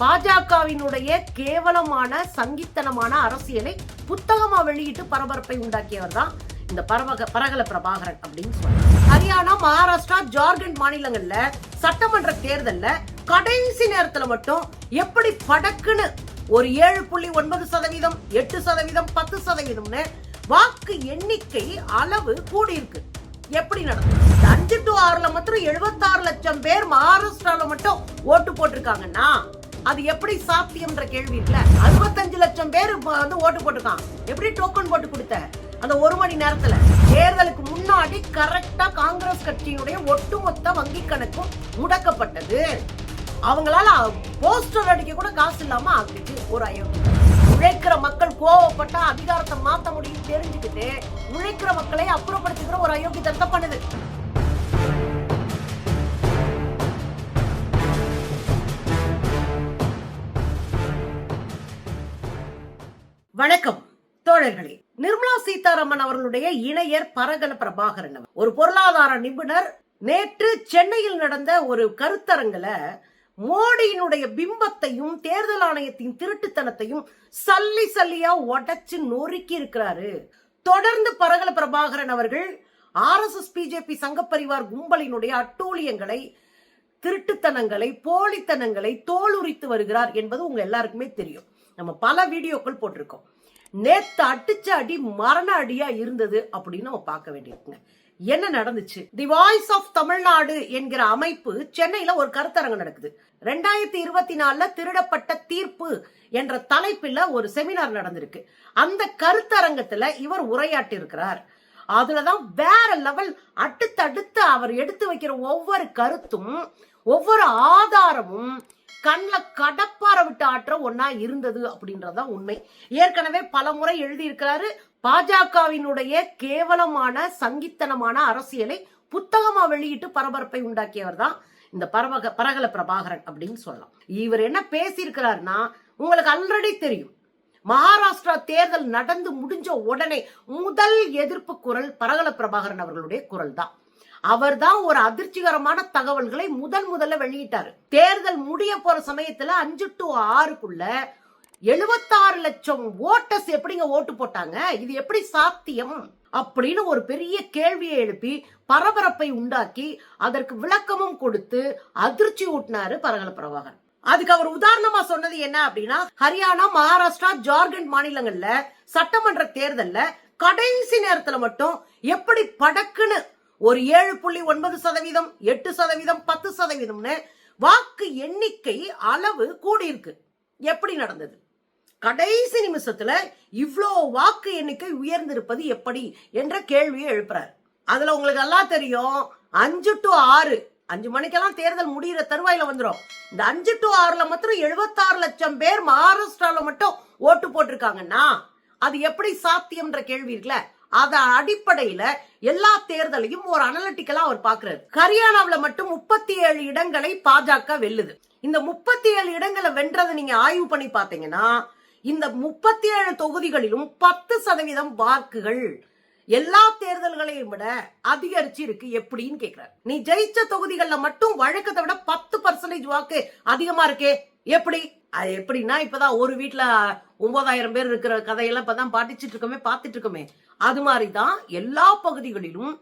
பாஜகவினுடைய கேவலமான சங்கித்தனமான அரசியலை புத்தகமா வெளியிட்டு பரபரப்பை உண்டாக்கியவர் தான் இந்த பரவக பரகல பிரபாகரன் அப்படின்னு சொல்றாங்க. ஹரியானா மகாராஷ்டிரா ஜார்க்கண்ட் மாநிலங்கள்ல சட்டமன்ற தேர்தல்ல கடைசி நேரத்துல மட்டும் எப்படி படக்குன்னு ஒரு ஏழு புள்ளி ஒன்பது சதவீதம் எட்டு சதவீதம் பத்து சதவீதம்னு வாக்கு எண்ணிக்கை அளவு கூடியிருக்கு. எப்படி நடக்கும் அஞ்சு டு ஆறுல மாத்திரம் எழுபத்தாறு லட்சம் பேர் மகாராஷ்டிரால மட்டும் ஓட்டு போட்டிருக்காங்கன்னா அது எப்படி சாத்தியம்ன்ற கேள்வி இல்ல. அறுபத்தஞ்சு லட்சம் பேர் வந்து ஓட்டு போட்டிருக்கான் எப்படி டோக்கன் போட்டு கொடுத்த? அந்த ஒரு மணி நேரத்துல. தேர்தலுக்கு முன்னாடி கரெக்டா காங்கிரஸ் கட்சியினுடைய ஒட்டுமொத்த வங்கி கணக்கும் முடக்கப்பட்டது. அவங்களால போஸ்டர் அடிக்க கூட காசு இல்லாம ஆகுது. ஒரு அயோத்தி உழைக்கிற மக்கள் கோவப்பட்டா அதிகாரத்தை மாத்த முடியும் தெரிஞ்சுக்கிட்டு உழைக்கிற மக்களை அப்புறப்படுத்திக்கிற ஒரு அயோக்கியத்தனத்தை பண்ணுது. வணக்கம் தோழர்களே. நிர்மலா சீதாராமன் அவர்களுடைய இணையர் பரகல பிரபாகரன் ஒரு பொருளாதார நிபுணர் நேற்று சென்னையில் நடந்த ஒரு கருத்தரங்குல மோடியினுடைய பிம்பத்தையும் தேர்தல் ஆணையத்தின் திருட்டுத்தனத்தையும் சல்லி சல்லியா உடைச்சு நொறுக்கி இருக்கிறாரு. தொடர்ந்து பரகல பிரபாகரன் அவர்கள் ஆர்எஸ்எஸ் பிஜேபி சங்கப்பரிவார் கும்பலினுடைய அட்டூழியங்களை திருட்டுத்தனங்களை போலித்தனங்களை தோலுரித்து வருகிறார் என்பது உங்க எல்லாருக்குமே தெரியும். நம்ம பல வீடியோக்கள் போட்டிருக்கோம். நேத்து அடிச்ச அடி மரண அடியா இருந்தது அப்படின்னு நம்ம பார்க்க வேண்டியிருக்குங்க. என்ன நடந்துச்சு? தி வாய்ஸ் ஆஃப் தமிழ்நாடு என்கிற அமைப்பு சென்னையில ஒரு கருத்தரங்கம் நடக்குது. ரெண்டாயிரத்தி இருபத்தி நாலுல திருடப்பட்ட தீர்ப்பு என்ற தலைப்பில் ஒரு செமினார் நடந்திருக்கு. அந்த கருத்தரங்கத்துல இவர் உரையாட்டி இருக்கிறார் அதுலதான் வேற லெவல் அடுத்தடுத்து அவர் எடுத்து வைக்கிற ஒவ்வொரு கருத்தும் ஒவ்வொரு ஆதாரமும் கண்ணில் கடப்பார விட்டு ஆற்ற ஒன்னா இருந்தது அப்படின்றதான் உண்மை. ஏற்கனவே பல முறை எழுதியிருக்கிறாரு பாஜகவினுடைய கேவலமான சங்கித்தனமான அரசியலை புத்தகமா வெளியிட்டு பரபரப்பை உண்டாக்கியவர் தான் இந்த பரவக பரகல பிரபாகரன் அப்படின்னு சொல்லலாம். இவர் என்ன பேசியிருக்கிறாருன்னா உங்களுக்கு ஆல்ரெடி தெரியும். மகாராஷ்டிரா தேர்தல் நடந்து முடிஞ்ச உடனே முதல் எதிர்ப்பு குரல் பரகல பிரபாகரன் அவர்களுடைய குரல் தான் அவர் தான் ஒரு அதிர்ச்சிகரமான தகவல்களை முதல் முதல்ல வெளியிட்டாரு. தேர்தல் முடிய போற சமயத்துல அஞ்சு டு ஆறுக்குள்ள எழுபத்தாறு லட்சம் ஓட்டர்ஸ் எப்படிங்க ஓட்டு போட்டாங்க? இது எப்படி சாத்தியம்? அப்படின்னு ஒரு பெரிய கேள்வியை எழுப்பி பரபரப்பை உண்டாக்கி அதற்கு விளக்கமும் கொடுத்து அதிர்ச்சி ஊட்டினாரு பரகல பிரபாகர். அதுக்கு அவர் உதாரணமா சொன்னது என்ன அப்படின்னா ஹரியானா மகாராஷ்டிரா ஜார்க்கண்ட் மாநிலங்கள்ல சட்டமன்ற தேர்தல்ல கடைசி நேரத்துல மட்டும் எப்படி படக்குன்னு ஒரு ஏழு புள்ளி ஒன்பது சதவீதம் எட்டு சதவீதம் பத்து சதவீதம்னு வாக்கு எண்ணிக்கை அளவு கூடியிருக்கு. எப்படி நடந்தது? கடைசி நிமிஷத்துல இவ்வளோ வாக்கு எண்ணிக்கை உயர்ந்திருப்பது எப்படி என்ற கேள்வியை எழுப்புறாரு. அதுல உங்களுக்கு எல்லாம் தெரியும் அஞ்சு டு ஆறு அஞ்சு மணிக்கெல்லாம் தேர்தல் முடியிற தருவாயில வந்துடும் இந்த அஞ்சு டு ஆறுல மாத்திரம் எழுபத்தாறு லட்சம் பேர் மகாராஷ்டிரால மட்டும் ஓட்டு போட்டிருக்காங்கன்னா அது எப்படி சாத்தியம்ன்ற கேள்வி இருக்குல்ல? அத அடிப்படையில எல்லா தேர்தலையும் ஒரு அனலிட்டிக்கலா அவர் பாக்குறாரு. ஹரியானாவில மட்டும் முப்பத்தி ஏழு இடங்களை பாஜக வெல்லுது. இந்த முப்பத்தி ஏழு இடங்களை வென்றதை நீங்க ஆய்வு பண்ணி பாத்தீங்கன்னா இந்த முப்பத்தி ஏழு தொகுதிகளிலும் பத்து சதவீதம் வாக்குகள் எல்லா தேர்தல்களையும் விட அதிகரிச்சு இருக்கு எப்படின்னு கேக்குறாரு. நீ ஜெயிச்ச தொகுதிகள்ல மட்டும் வழக்கத்தை விட பத்து பர்சன்டேஜ் வாக்கு அதிகமா இருக்கே எப்படி? அது எப்படின்னா இப்பதான் ஒரு வீட்டுல ஒன்பதாயிரம் பேர் இருக்கிற கதையெல்லாம் இப்பதான் பாட்டிச்சுட்டு இருக்கோமே பார்த்துட்டு இருக்கோமே அது மாதிரிதான் எல்லா பகுதிகளிலும்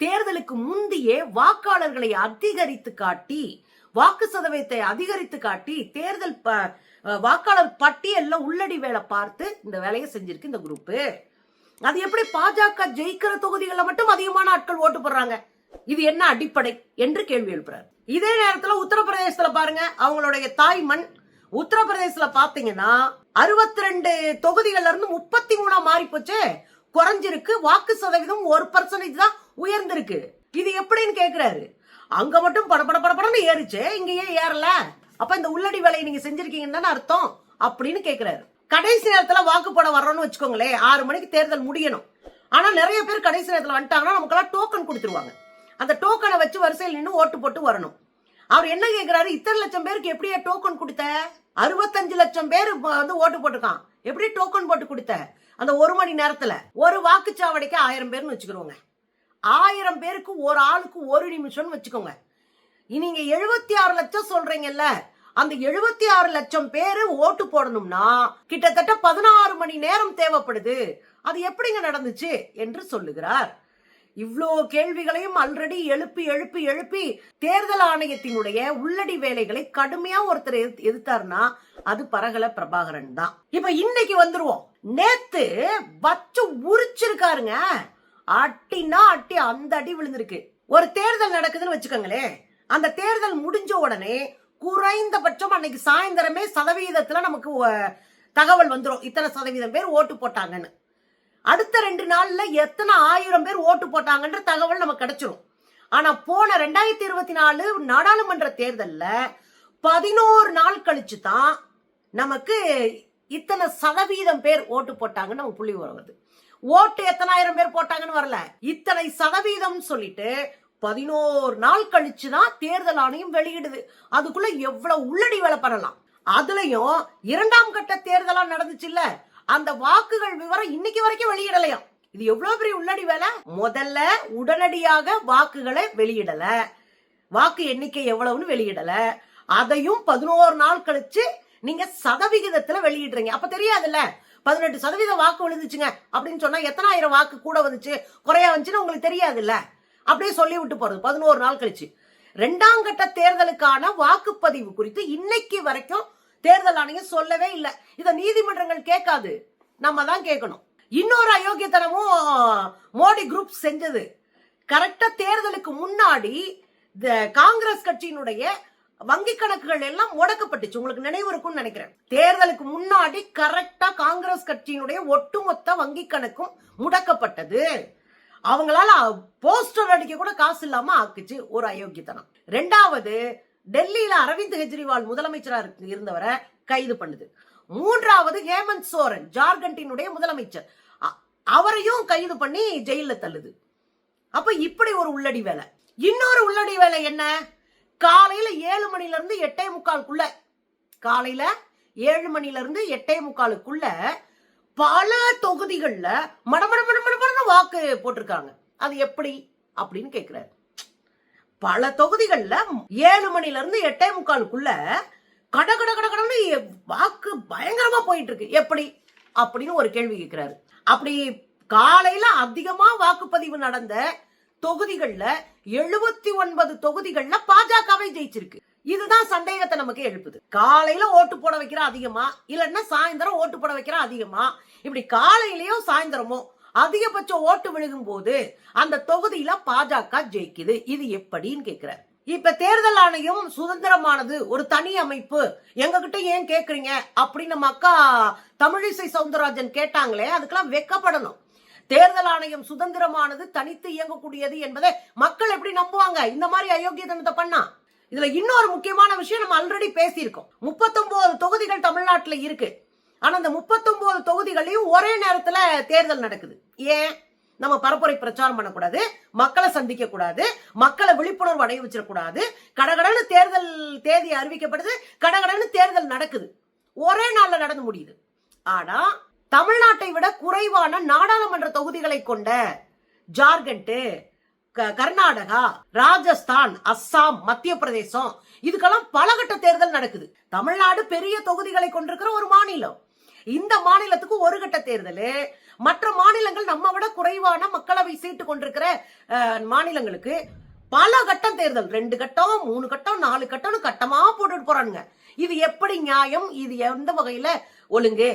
தேர்தலுக்கு முந்தையே வாக்காளர்களை அதிகரித்து காட்டி வாக்கு சதவீதத்தை அதிகரித்து காட்டி தேர்தல் ப- வாக்காளர் பட்டியல்ல உள்ளடி வேலை பார்த்து இந்த வேலையை செஞ்சிருக்கு இந்த குரூப்பு. அது எப்படி பாஜக ஜெயிக்கிற தொகுதிகளில் மட்டும் அதிகமான ஆட்கள் ஓட்டு போடுறாங்க? இது என்ன அடிப்படை என்று கேள்வி எழுப்புறாரு. இதே நேரத்துல உத்தரப்பிரதேசத்துல பாருங்க அவங்களுடைய தாய் மண் உத்தரப்பிரதேசல பாத்தீங்கன்னா அறுபத்தி ரெண்டு தொகுதிகள்ல இருந்து முப்பத்தி மூணா மாறி போச்சு குறைஞ்சிருக்கு. வாக்கு சதவீதம் ஒரு பர்சன்டேஜ் தான் உயர்ந்திருக்கு. இது எப்படின்னு கேக்குறாரு. அங்க மட்டும் படபட படபடன்னு பட ஏறுச்சு. இங்க ஏன் ஏறல. அப்ப இந்த உள்ளடி வேலையை நீங்க செஞ்சிருக்கீங்கன்னு தானே அர்த்தம்? அப்படின்னு கேக்குறாரு. கடைசி நேரத்துல வாக்கு போட வர்றோம்னு வச்சுக்கோங்களேன். ஆறு மணிக்கு தேர்தல் முடியணும். ஆனா நிறைய பேர் கடைசி நேரத்துல வந்துட்டாங்கன்னா நமக்கெல்லாம் டோக்கன் கொடுத்துருவாங்க. அந்த டோக்கனை வச்சு வரிசையில் நின்று ஓட்டு போட்டு வரணும். அவர் என்ன கேட்கிறாரு இத்தனை லட்சம் பேருக்கு எப்படியே டோக்கன் கொடுத்த? அறுபத்தஞ்சு லட்சம் பேர் வந்து ஓட்டு போட்டிருக்கான். எப்படி டோக்கன் போட்டு கொடுத்த? அந்த ஒரு மணி நேரத்துல ஒரு வாக்குச்சாவடிக்கு ஆயிரம் பேர்னு வச்சுக்கிறோங்க ஆயிரம் பேருக்கு ஒரு ஆளுக்கு ஒரு நிமிஷம்னு வச்சுக்கோங்க. நீங்க எழுபத்தி ஆறு லட்சம் சொல்றீங்கல்ல அந்த எழுபத்தி ஆறு லட்சம் பேரு ஓட்டு போடணும்னா கிட்டத்தட்ட பதினாறு மணி நேரம் தேவைப்படுது. அது எப்படிங்க நடந்துச்சு? என்று சொல்லுகிறார். இவ்வளோ கேள்விகளையும் ஆல்ரெடி எழுப்பி எழுப்பி எழுப்பி தேர்தல் ஆணையத்தினுடைய உள்ளடி வேலைகளை கடுமையா ஒருத்தர் எதிர்த்து- எதிர்த்தாருன்னா அது பரகல பிரபாகரன் தான். இப்ப இன்னைக்கு வந்துருவோம். நேத்து வச்சு உரிச்சிருக்காருங்க. அட்டினா அட்டி அந்த அடி விழுந்திருக்கு. ஒரு தேர்தல் நடக்குதுன்னு வச்சுக்கோங்களேன். அந்த தேர்தல் முடிஞ்ச உடனே குறைந்தபட்சம் அன்னைக்கு சாயந்தரமே சதவீதத்துல நமக்கு தகவல் வந்துடும் இத்தனை சதவீதம் பேர் ஓட்டு போட்டாங்கன்னு. அடுத்த ரெண்டு நாள்ல எத்தனை ஆயிரம் பேர் ஓட்டு போட்டாங்கன்ற தகவல் நமக்கு கிடைச்சிரும். ஆனா போன ரெண்டாயிரத்தி இருபத்தி நாலு நாடாளுமன்ற தேர்தல்ல பதினோரு நாள் கழிச்சு தான் நமக்கு இத்தனை சதவீதம் பேர் ஓட்டு போட்டாங்கன்னு நம்ம புள்ளி வருது. ஓட்டு எத்தனாயிரம் பேர் போட்டாங்கன்னு வரல. இத்தனை சதவீதம் சொல்லிட்டு பதினோரு நாள் கழிச்சு தான் தேர்தல் ஆணையம் வெளியிடுது. அதுக்குள்ள எவ்வளவு உள்ளடி வேலை பண்ணலாம். அதுலயும் இரண்டாம் கட்ட தேர்தலா நடந்துச்சுல்ல? அந்த வாக்குகள் விவரம் இன்னைக்கு வரைக்கும் வெளியிடலையாம் இது எவ்வளவு பெரிய உள்ளடி வேலை? முதல்ல உடனடியாக வாக்குகளை வெளியிடல. வாக்கு எண்ணிக்கை எவ்வளவுன்னு வெளியிடல. அதையும் பதினோரு நாள் கழிச்சு நீங்க சதவிகிதத்துல வெளியிடுறீங்க. அப்ப தெரியாதுல்ல? பதினெட்டு சதவீத வாக்கு விழுந்துச்சுங்க அப்படின்னு சொன்னா எத்தனாயிரம் வாக்கு கூட வந்துச்சு? குறையா வந்துச்சுன்னு உங்களுக்கு தெரியாதுல்ல? அப்படியே சொல்லி விட்டு போறது பதினோரு நாள் கழிச்சு. ரெண்டாம் கட்ட தேர்தலுக்கான வாக்குப்பதிவு குறித்து இன்னைக்கு வரைக்கும் தேர்தல் ஆணையம் சொல்லவே இல்லை. இதை நீதிமன்றங்கள் கேட்காது. நம்ம தான் கேட்கணும். இன்னொரு அயோக்கியத்தனமும் மோடி குரூப் செஞ்சது. கரெக்டா தேர்தலுக்கு முன்னாடி இந்த காங்கிரஸ் கட்சியினுடைய வங்கி கணக்குகள் எல்லாம் முடக்கப்பட்டுச்சு. உங்களுக்கு நினைவு இருக்கும்னு நினைக்கிறேன். தேர்தலுக்கு முன்னாடி கரெக்டா காங்கிரஸ் கட்சியினுடைய ஒட்டுமொத்த வங்கி கணக்கும் முடக்கப்பட்டது. அவங்களால போஸ்டர் அடிக்க கூட காசு இல்லாம ஆக்குச்சு ஒரு அயோக்கியத்தனம். ரெண்டாவது டெல்லியில அரவிந்த் கெஜ்ரிவால் முதலமைச்சரா இருந்தவரை கைது பண்ணுது. மூன்றாவது ஹேமந்த் சோரன் ஜார்க்கண்டினுடைய முதலமைச்சர். அ- அவரையும் கைது பண்ணி ஜெயில தள்ளுது. அப்ப இப்படி ஒரு உள்ளடி வேலை. இன்னொரு உள்ளடி வேலை என்ன? காலையில ஏழு மணில இருந்து எட்டே முக்காலுக்குள்ள காலையில ஏழு மணில இருந்து எட்டே முக்காலுக்குள்ள பல தொகுதிகளில் மடமட மடமடன்னு வாக்கு போட்டிருக்காங்க. அது எப்படி? அப்படின்னு கேட்குறாரு பல தொகுதிகள்ல ஏழு மணில இருந்து எட்டே முக்காலுக்குள்ள கட கட கட கடன்னு வாக்கு பயங்கரமா போயிட்டு இருக்கு எப்படி? அப்படின்னு ஒரு கேள்வி கேட்கிறாரு அப்படி காலையில அதிகமா வாக்குப்பதிவு நடந்த தொகுதிகள்ல எழுபத்தி ஒன்பது தொகுதிகள்ல பாஜகவே ஜெயிச்சிருக்கு. இதுதான் சந்தேகத்தை நமக்கு எழுப்புது. காலையில ஓட்டு போட வைக்கிற அதிகமா இல்லைன்னா சாயந்தரம் ஓட்டு போட வைக்கிற அதிகமா இப்படி காலையிலயோ சாயந்தரமோ அதிகபட்ச ஓட்டு விழுகும் போது அந்த தொகுதியில பாஜக ஜெயிக்குது. இது எப்படின்னு கேக்குறாரு. இப்ப தேர்தல் ஆணையம் சுதந்திரமானது ஒரு தனி அமைப்பு. எங்க கிட்ட ஏன் கேக்குறீங்க? அப்படின்னு நம்ம அக்கா தமிழிசை சவுந்தரராஜன் கேட்டாங்களே அதுக்கெல்லாம் வெக்கப்படணும். தேர்தல் ஆணையம் சுதந்திரமானது தனித்து இயங்கக்கூடியது என்பதை மக்கள் எப்படி நம்புவாங்க? இந்த மாதிரி அயோக்கியதனத்தை பண்ணா? இதுல இன்னொரு முக்கியமான விஷயம் நம்ம ஆல்ரெடி பேசியிருக்கோம். முப்பத்தொன்பது தொகுதிகள் தமிழ்நாட்டுல இருக்கு. ஆனா அந்த முப்பத்தொன்பது தொகுதிகளையும் ஒரே நேரத்துல தேர்தல் நடக்குது. ஏன்? நம்ம பரப்புரை பிரச்சாரம் பண்ணக்கூடாது மக்களை சந்திக்க கூடாது மக்களை விழிப்புணர்வு அடைய வச்சிடக்கூடாது. கடகடன்னு தேர்தல் தேதி அறிவிக்கப்படுது கடகடன்னு தேர்தல் நடக்குது. ஒரே நாள்ல நடந்து முடியுது. ஆனா தமிழ்நாட்டை விட குறைவான நாடாளுமன்ற தொகுதிகளை கொண்ட ஜார்க்கண்ட் க- கர்நாடகா ராஜஸ்தான் அஸ்ஸாம் மத்திய பிரதேசம் இதுக்கெல்லாம் பலகட்ட தேர்தல் நடக்குது. தமிழ்நாடு பெரிய தொகுதிகளை கொண்டிருக்கிற ஒரு மாநிலம். இந்த மாநிலத்துக்கு ஒரு கட்ட தேர்தல். மற்ற மாநிலங்கள் நம்ம விட குறைவான மக்களவை சீட்டு கொண்டிருக்கிற அஹ், மாநிலங்களுக்கு பல கட்டம் தேர்தல். ரெண்டு கட்டம் மூணு கட்டம் நாலு கட்டம்னு கட்டமா போட்டுட்டு போறானுங்க. இது எப்படி நியாயம்? இது எந்த வகையில ஒழுங்கு?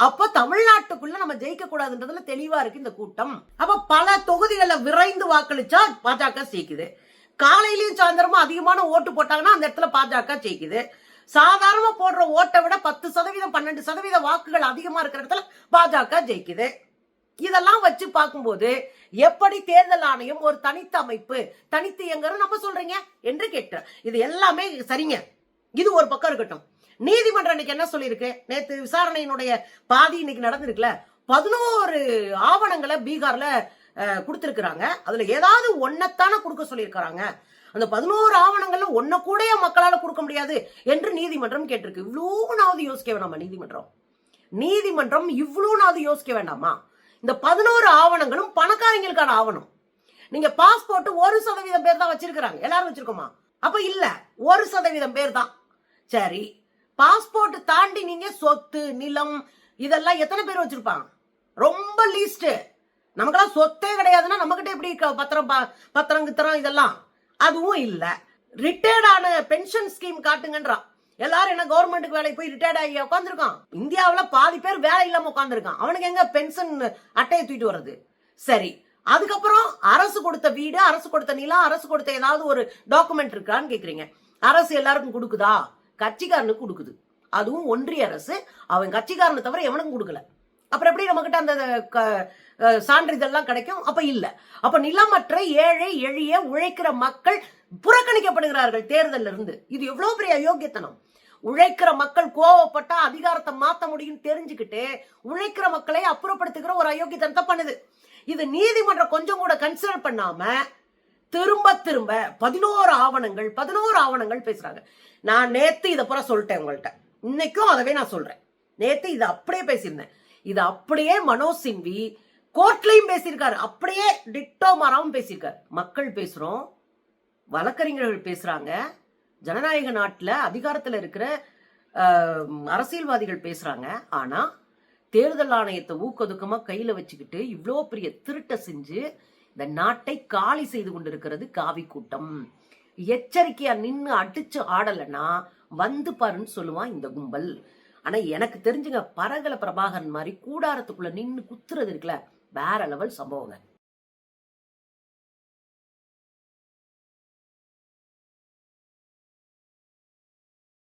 அப்ப தமிழ்நாட்டுக்குள்ள நம்ம ஜெயிக்க கூடாதுன்றதுல தெளிவா இருக்கு இந்த கூட்டம். அப்ப பல தொகுதிகளில் விரைந்து வாக்களிச்சா பாஜக ஜெயிக்குது. காலையிலயும் சாயந்தரமும் அதிகமான ஓட்டு போட்டாங்கன்னா அந்த இடத்துல பாஜக ஜெயிக்குது. சாதாரணமா போடுற ஓட்டை விட பத்து சதவீதம் பன்னெண்டு சதவீத வாக்குகள் அதிகமா இருக்கிற இடத்துல பாஜக ஜெயிக்குது. இதெல்லாம் வச்சு பார்க்கும்போது எப்படி தேர்தல் ஆணையம் ஒரு தனித்த அமைப்பு தனித்து எங்கன்னு நம்ம சொல்றீங்க? என்று கேட்டேன். இது எல்லாமே சரிங்க. இது ஒரு பக்கம் இருக்கட்டும். நீதிமன்றம் இன்னைக்கு என்ன சொல்லியிருக்கு? நேத்து விசாரணையினுடைய பாதி இன்னைக்கு நடந்திருக்குல்ல பதினோரு ஆவணங்களை பீகார்ல கொடுத்துருக்குறாங்க கொடுத்திருக்கிறாங்க. அதுல ஏதாவது ஒன்னத்தான கொடுக்க சொல்லியிருக்கிறாங்க. அந்த பதினோரு ஆவணங்கள்ல ஒன்ன கூட மக்களால கொடுக்க முடியாது என்று நீதிமன்றம் கேட்டிருக்கு. இவ்வளோனாவது யோசிக்க வேணாமா நீதிமன்றம்? நீதிமன்றம் இவ்வளோனாவது யோசிக்க வேண்டாமா? இந்த பதினோரு ஆவணங்களும் பணக்காரங்களுக்கான ஆவணம். நீங்க பாஸ்போர்ட் ஒரு சதவீதம் பேர் தான் வச்சிருக்கிறாங்க. எல்லாரும் வச்சிருக்கோமா? அப்ப இல்ல ஒரு சதவீதம் பேர் தான். சரி பாஸ்போர்ட் தாண்டி நீங்க சொத்து நிலம் இதெல்லாம் எத்தனை பேர் வச்சிருப்பாங்க? ரொம்ப லீஸ்ட் நமக்கெல்லாம் சொத்தே கிடையாதுன்னா நம்மகிட்ட எப்படி பத்திரம் ப- பத்திரம் கித்திரம் இதெல்லாம்? அதுவும் இல்லை. ரிட்டையர்ட் ஆன பென்ஷன் ஸ்கீம் காட்டுங்கன்றான். எல்லாரும் என்ன கவர்மெண்ட்டுக்கு வேலைக்கு போய் ரிட்டையர்ட் ஆகி உட்காந்துருக்கான் இந்தியாவில் பாதி பேர் வேலை இல்லாமல் உட்காந்துருக்கான் அவனுக்கு எங்க பென்ஷன் அட்டையை தூக்கிட்டு வர்றது? சரி அதுக்கப்புறம் அரசு கொடுத்த வீடு அரசு கொடுத்த நிலம் அரசு கொடுத்த ஏதாவது ஒரு டாக்குமெண்ட் இருக்கான்னு கேட்குறீங்க அரசு எல்லாருக்கும் கொடுக்குதா? கட்சிக்காரனுக்கு கொடுக்குது. அதுவும் ஒன்றிய அரசு அவன் கட்சிக்காரனை தவிர எவனுக்கும் கொடுக்கல. அப்புறம் எப்படி நம்மகிட்ட அந்த க- சான்றிதழ்லாம் கிடைக்கும்? அப்ப இல்ல. அப்ப நிலமற்ற ஏழை எளிய உழைக்கிற மக்கள் புறக்கணிக்கப்படுகிறார்கள் தேர்தல்ல இருந்து இது எவ்வளவு பெரிய அயோக்கியத்தனம். உழைக்கிற மக்கள் கோவப்பட்டா அதிகாரத்தை மாத்த முடியும் தெரிஞ்சுக்கிட்டு உழைக்கிற மக்களை அப்புறப்படுத்துகிற ஒரு அயோக்கியத்தனத்தை பண்ணுது. இது நீதிமன்றம் கொஞ்சம் கூட கன்சிடர் பண்ணாம திரும்ப திரும்ப பதினோரு ஆவணங்கள் பதினோரு ஆவணங்கள் பேசுறாங்க. நான் நேத்து இதை புற சொல்லிட்டேன் உங்கள்கிட்ட இன்னைக்கும் அதவே நான் சொல்றேன். நேத்து இதை அப்படியே பேசியிருந்தேன். இது அப்படியே மனோஜ் சிங்வி கோர்ட்லயும் பேசியிருக்காரு. அப்படியே டிட்டோ மாறாமல் பேசியிருக்காரு. மக்கள் பேசுறோம் வழக்கறிஞர்கள் பேசுறாங்க ஜனநாயக நாட்டில் அதிகாரத்தில் இருக்கிற அரசியல்வாதிகள் பேசுறாங்க. ஆனா தேர்தல் ஆணையத்தை ஊக்கொதுக்கமாக கையில் வச்சுக்கிட்டு இவ்வளோ பெரிய திருட்டை செஞ்சு இந்த நாட்டை காலி செய்து கொண்டிருக்கிறது காவி கூட்டம் எச்சரிக்கையா நின்று அடிச்சு ஆடலைன்னா வந்து பாருன்னு சொல்லுவான் இந்த கும்பல். ஆனா எனக்கு தெரிஞ்சுங்க பரகல பிரபாகரன் மாதிரி கூடாரத்துக்குள்ள நின்று குத்துறது இருக்குல்ல வேற லெவல் சம்பவங்க.